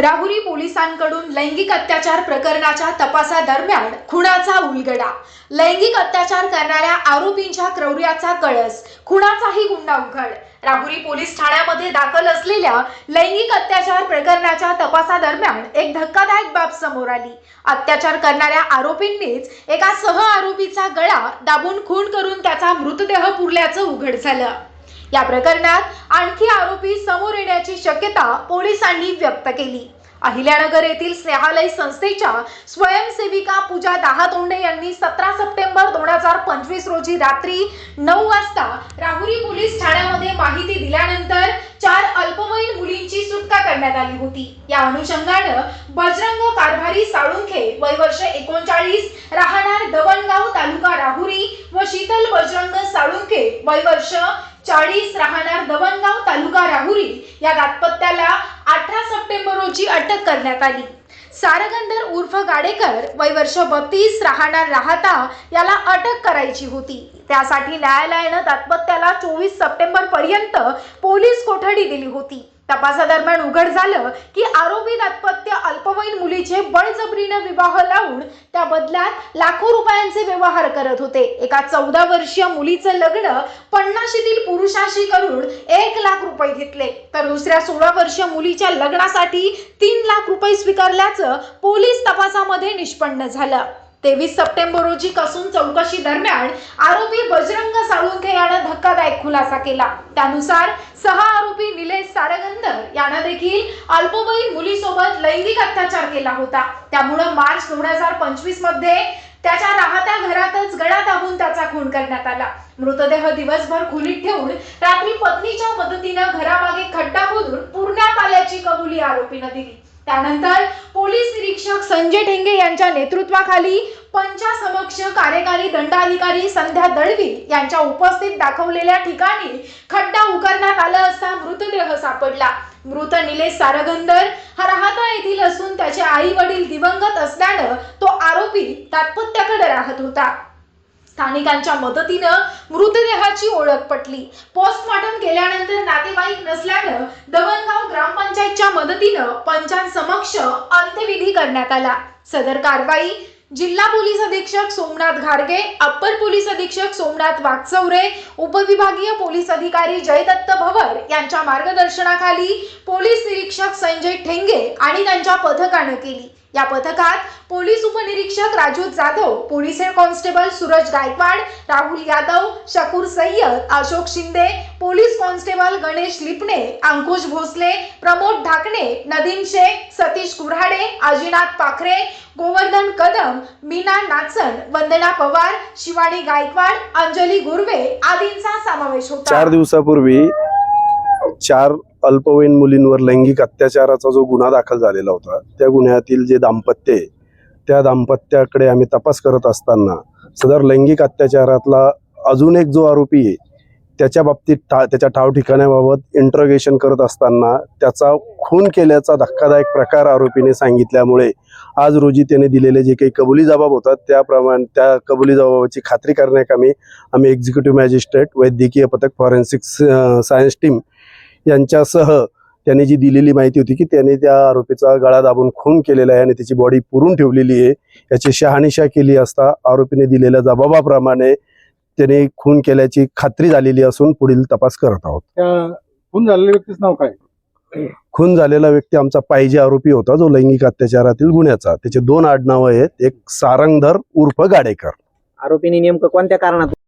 राहुरी पोलिसांकडून लैंगिक अत्याचार प्रकरणाच्या तपासादरम्यान खुणाचा उलगडा. लैंगिक अत्याचार करणाऱ्या आरोपींच्या क्रौर्याचा कळस. खुणाचाही गुंडा उघड. राहुरी पोलीस ठाण्यामध्ये दाखल असलेल्या लैंगिक अत्याचार प्रकरणाच्या तपासादरम्यान एक धक्कादायक बाब समोर आली. अत्याचार करणाऱ्या आरोपींनीच एका सह आरोपीचा गळा दाबून खून करून त्याचा मृतदेह पुरल्याचं उघड झालं. या प्रकरणात आणखी आरोपी समोर येण्याची शक्यता पोलिसांनी व्यक्त केली. अहिल्यानगर येथील स्नेहालय संस्थेच्या स्वयंसेविका पूजा दहातोंडे यांनी सतरा सप्टेंबर दोन हजार पंचवीस रोजी रात्री नऊ वाजता राहुरी पोलीस ठाण्यामध्ये माहिती दिल्यानंतर चार अल्पवयीन मुलींची सुटका करण्यात आली होती. या अनुषंगानं बजरंग कारभारी साळुंखे वय वर्ष एकोणचाळीस राहणार दवणगाव तालुका राहुरी व शीतल बजरंग साळुंखे वय वर्ष चाळीस राहणार दवनगाव तालुका राहुरी या दाम्पत्याला अठरा सप्टेंबर रोजी अटक करण्यात आली. सारगंधर उर्फ गाडेकर वय वर्ष बत्तीस राहणार राहता याला अटक करायची होती. त्यासाठी न्यायालयानं दातपत्याला चोवीस सप्टेंबर पर्यंत पोलीस कोठडी दिली होती. तपासादरम्यान उघड झालं की आरोपी दातपत्य अल्पवयीन मुलीचे बळजबरीनं विवाह लावून त्या बदल्यात लाखो रुपयांचे व्यवहार करत होते. एका चौदा वर्षीय मुलीचं लग्न पन्नाशीतील पुरुषाशी करून एक लाख रुपये घेतले. तर दुसऱ्या सोळा वर्षीय मुलीच्या लग्नासाठी तीन लाख रुपये स्वीकारल्याचं पोलीस तपासामध्ये निष्पन्न झालं. तेवीस सप्टेंबर रोजी कसून चौकशी दरम्यान आरोपी बजरंग साळुंखे यानं धक्कादायक खुलासा केला. त्यानुसार सहा आरोपी निलेश सारगंदर यानं देखील अल्पवयीन मुलीसोबत लैंगिक अत्याचार केला होता. त्यामुळं मार्च दोन हजार पंचवीसमध्ये त्याच्या राहत्या घरातच गळा दाबून त्याचा खून करण्यात आला. मृतदेह दिवसभर खुलीत ठेवून रात्री पत्नीच्या मदतीनं घरामागे खड्डा खोदून पुरण्यात आल्याची कबुली आरोपीनं दिली. त्यानंतर पोलीस निरीक्षक संजय ढेंगे यांच्या नेतृत्वाखाली पंचासमक्ष कार्यकारी दंडाधिकारी संध्या दळवी यांच्या उपस्थित दाखवलेल्या ठिकाणी खड्डा उकरण्यात आला असता मृतदेह सापडला. मृत निलेश सारगंदर हा राहता येथील असून त्याचे आई वडील दिवंगत असल्यानं तो आरोपी दाम्पत्याकडे राहत होता. स्थानिकांच्या मदतीनं मृतदेहाची ओळख पटली. पोस्टमॉर्टम केल्यानंतर नातेवाईक नसल्यानं दवणगाव ग्रामपंचायतच्या मदतीनं पंचांसमक्ष अंत्यविधी करण्यात आला. सदर कारवाई जिल्हा पोलीस अधीक्षक सोमनाथ घारगे अप्पर पोलीस अधीक्षक सोमनाथ वागचौरे उपविभागीय पोलीस अधिकारी जयदत्त भवर यांच्या मार्गदर्शनाखाली पोलीस निरीक्षक संजय ठेंगे आणि त्यांच्या पथकानं केली. या पथकात पोलीस उपनिरीक्षक Raju Jadhav police head constable Suraj Gaikwad Rahul Yadav Shakur Sayyad Ashok Shinde police constable Ganesh Lipane Ankush Bhosale Pramod Dhakane Nadeem Shaikh Satish Kurhade Ajinath Pakhare Govardhan Kadam Meena नाचन वंदना पवार शिवानी गायकवाड अंजली गुर्वे आदींचा समावेश होता. चार दिवसापूर्वी चार अल्पवयीन मुलींवर लैंगिक अत्याचाराचा जो गुन्हा दाखल झालेला होता त्या गुन्ह्यातील जे दाम्पत्य आहे त्या दाम्पत्याकडे आम्ही तपास करत असताना सदर लैंगिक अत्याचारातला अजून एक जो आरोपी आहे त्याच्या बाबतीत ठा त्याच्या ठाव ठिकाण्याबाबत इंट्रोगेशन करत असताना त्याचा खून केल्याचा धक्कादायक प्रकार आरोपीने सांगितल्यामुळे आज रोजी त्याने दिलेले जे काही कबुली जबाब होतात त्याप्रमाणे त्या कबुली जबाबाची खात्री करण्याकामी आम्ही एक्झिक्युटिव्ह मॅजिस्ट्रेट वैद्यकीय पथक फॉरेन्सिक सायन्स टीम यांच्यासह त्यांनी जी दिलेली माहिती होती की त्याने त्या आरोपीचा गळा दाबून खून केलेला आहे आणि त्याची बॉडी पुरून ठेवलेली आहे याची शहानिशा केली असता आरोपीने दिलेल्या जबाबाप्रमाणे त्याने खून केल्याची खात्री झालेली असून पुढील तपास करत आहोत. त्या खून झालेल्या व्यक्तीचं नाव काय? खून झालेला व्यक्ती आमचा पाहिजे आरोपी होता जो लैंगिक अत्याचारातील गुन्ह्याचा. त्याचे दोन आडनावं आहेत एक सारंगधर उर्फ गाडेकर. आरोपींनी नेमकं कोणत्या कारणात